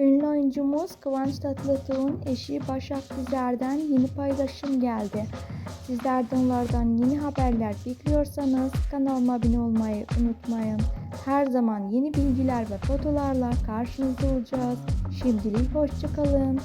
Ünlü oyuncumuz Kıvanç Tatlıtuğ'un eşi Başak Dizer'den yeni paylaşım geldi. Sizler de onlardan yeni haberler bekliyorsanız kanalıma abone olmayı unutmayın. Her zaman yeni bilgiler ve fotolarla karşınızda olacağız. Şimdilik hoşçakalın.